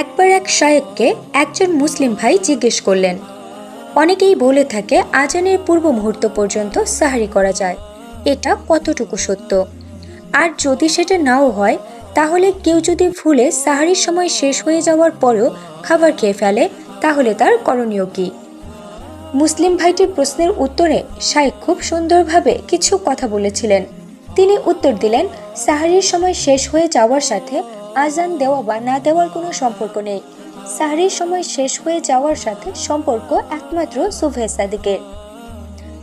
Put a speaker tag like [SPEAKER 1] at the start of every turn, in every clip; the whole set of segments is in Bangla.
[SPEAKER 1] একবার এক শায়েককে একজন মুসলিম ভাই জিজ্ঞেস করলেন। অনেকেই বলে থাকে, আজানের পূর্ব মুহূর্ত পর্যন্ত সাহারি করা যায়। এটা কতটুকু সত্য? আর যদি সেটা নাও হয়, তাহলে কেউ যদি ভুলে সাহারির সময় শেষ হয়ে যাওয়ার পরেও খাবার খেয়ে ফেলে, তাহলে তার করণীয় কী? মুসলিম ভাইটির প্রশ্নের উত্তরে শাইখ খুব সুন্দরভাবে কিছু কথা বলেছিলেন। তিনি উত্তর দিলেন, সাহারির সময় শেষ হয়ে যাওয়ার সাথে আজান দেওয়া বা না দেওয়ার কোনো সম্পর্ক নেই। সাহারির সময় শেষ হয়ে যাওয়ার সাথে সম্পর্ক একমাত্র সুফে সাদিকের।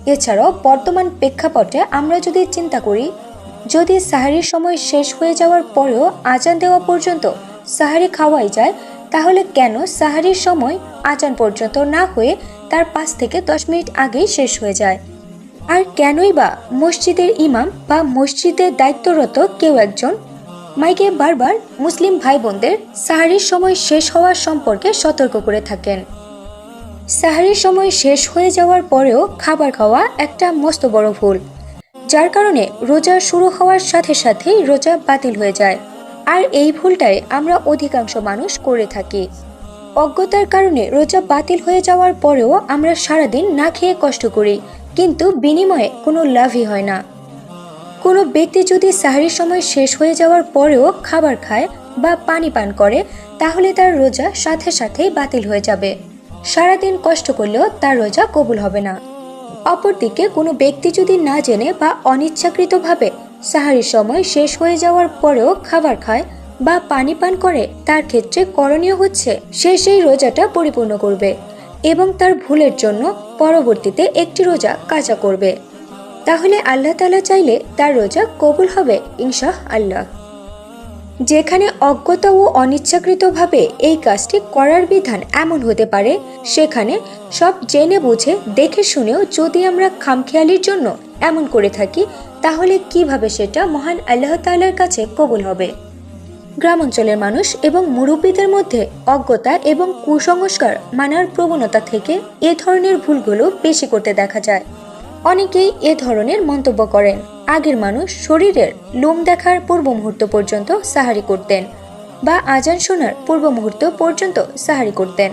[SPEAKER 1] এছাড়াও বর্তমান প্রেক্ষাপটে আমরা যদি চিন্তা করি, যদি সাহারির সময় শেষ হয়ে যাওয়ার পরেও আজান দেওয়া পর্যন্ত সাহারি খাওয়াই যায়, তাহলে কেন সাহারির সময় আজান পর্যন্ত না হয়ে তার পাঁচ থেকে দশ মিনিট আগেই শেষ হয়ে যায়? আর কেনই বা মসজিদের ইমাম বা মসজিদের দায়িত্বরত কেউ একজন মাইকে বারবার মুসলিম ভাই বোনদের সাহারির সময় শেষ হওয়ার সম্পর্কে সতর্ক করে থাকেন। সাহারির সময় শেষ হয়ে যাওয়ার পরেও খাবার খাওয়া একটা মস্ত বড় ভুল, যার কারণে রোজা শুরু হওয়ার সাথে সাথেই রোজা বাতিল হয়ে যায়। আর এই ভুলটাই আমরা অধিকাংশ মানুষ করে থাকি। অজ্ঞতার কারণে রোজা বাতিল হয়ে যাওয়ার পরেও আমরা সারাদিন না খেয়ে কষ্ট করি, কিন্তু বিনিময়ে কোনো লাভই হয় না। কোনো ব্যক্তি যদি সাহারির সময় শেষ হয়ে যাওয়ার পরেও খাবার খায় বা পানি পান করে, তাহলে তার রোজা সাথে সাথেই বাতিল হয়ে যাবে। সারাদিন কষ্ট করলেও তার রোজা কবুল হবে না। অপরদিকে কোনো ব্যক্তি যদি না জেনে বা অনিচ্ছাকৃতভাবে সাহারির সময় শেষ হয়ে যাওয়ার পরেও খাবার খায় বা পানি পান করে, তার ক্ষেত্রে করণীয় হচ্ছে সে সেই রোজাটা পরিপূর্ণ করবে এবং তার ভুলের জন্য পরবর্তীতে একটি রোজা কাজা করবে। তাহলে আল্লাহ তালা চাইলে তার রোজা কবুল হবে, ইনশাহ আল্লাহ। যেখানে অজ্ঞতা ও অনিচ্ছাকৃতভাবে এই কাজটি করার বিধান এমন হতে পারে, সেখানে সব জেনে বুঝে, দেখে শুনেও যদি আমরা খামখেয়ালির জন্য এমন করে থাকি, তাহলে কীভাবে সেটা মহান আল্লাহ তাল্লার কাছে কবুল হবে? গ্রামাঞ্চলের মানুষ এবং মুরব্বীদের মধ্যে অজ্ঞতা এবং কুসংস্কার মানার প্রবণতা থেকে এ ধরনের ভুলগুলো বেশি করতে দেখা যায়। অনেকেই এ ধরনের মন্তব্য করেন। আগের মানুষ শরীরের লোম দেখার পূর্ব মুহূর্ত পর্যন্ত সাহারি করতেন বা আজান শোনার পূর্ব মুহূর্ত পর্যন্ত সাহারি করতেন।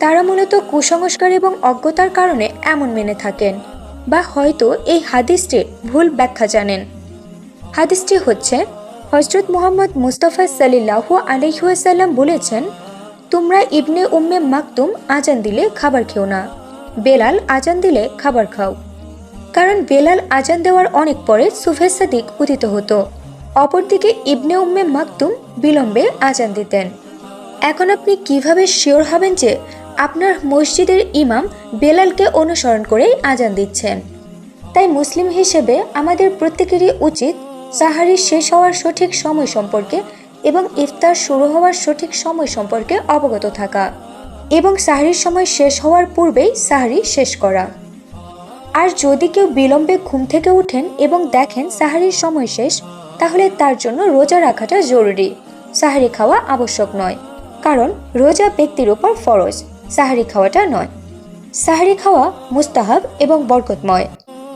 [SPEAKER 1] তারা মূলত কুসংস্কার এবং অজ্ঞতার কারণে এমন মেনে থাকেন বা হয়তো এই হাদিসটির ভুল ব্যাখ্যা জানেন। হাদিসটি হচ্ছে হজরত মোহাম্মদ মুস্তাফা সাল্লাহ আলহিহাসাল্লাম বলেছেন, তোমরা ইবনে উম্মে মাকতুম আজান দিলে খাবার খেও না। বেলাল আজান দিলে খাবার খাও। কারণ বেলাল আজান দেওয়ার অনেক পরে সুফে সাদিক উদিত হতো। অপরদিকে ইবনে উম্মে মাকতুম বিলম্বে আজান দিতেন। এখন আপনি কীভাবে শিওর হবেন যে আপনার মসজিদের ইমাম বেলালকে অনুসরণ করেই আজান দিচ্ছেন? তাই মুসলিম হিসেবে আমাদের প্রত্যেকেরই উচিত সাহারি শেষ হওয়ার সঠিক সময় সম্পর্কে এবং ইফতার শুরু হওয়ার সঠিক সময় সম্পর্কে অবগত থাকা এবং সাহারির সময় শেষ হওয়ার পূর্বেই সাহারি শেষ করা। আর যদি কেউ বিলম্বে ঘুম থেকে ওঠেন এবং দেখেন সাহারির সময় শেষ, তাহলে তার জন্য রোজা রাখাটা জরুরি। সাহারি খাওয়া আবশ্যক নয়, কারণ রোজা ব্যক্তির উপর ফরজ, সাহারি খাওয়াটা নয়। সাহারি খাওয়া মুস্তাহাব এবং বরকতময়,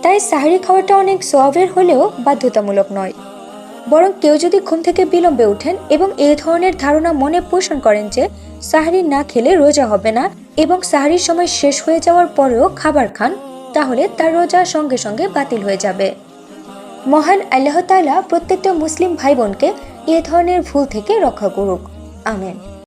[SPEAKER 1] তাই সাহারি খাওয়াটা অনেক সোয়াবের হলেও বাধ্যতামূলক নয়। বরং কেউ যদি ঘুম থেকে বিলম্বে ওঠেন এবং এই ধরনের ধারণা মনে পোষণ করেন যে সাহারি না খেলে রোজা হবে না এবং সাহারির সময় শেষ হয়ে যাওয়ার পরেও খাবার খান তাহলে তার রোজা সঙ্গে সঙ্গে বাতিল হয়ে যাবে। মহান আল্লাহ তালা প্রত্যেকটা মুসলিম ভাই বোনকে এ ধরনের ভুল থেকে রক্ষা করুক। আমেন।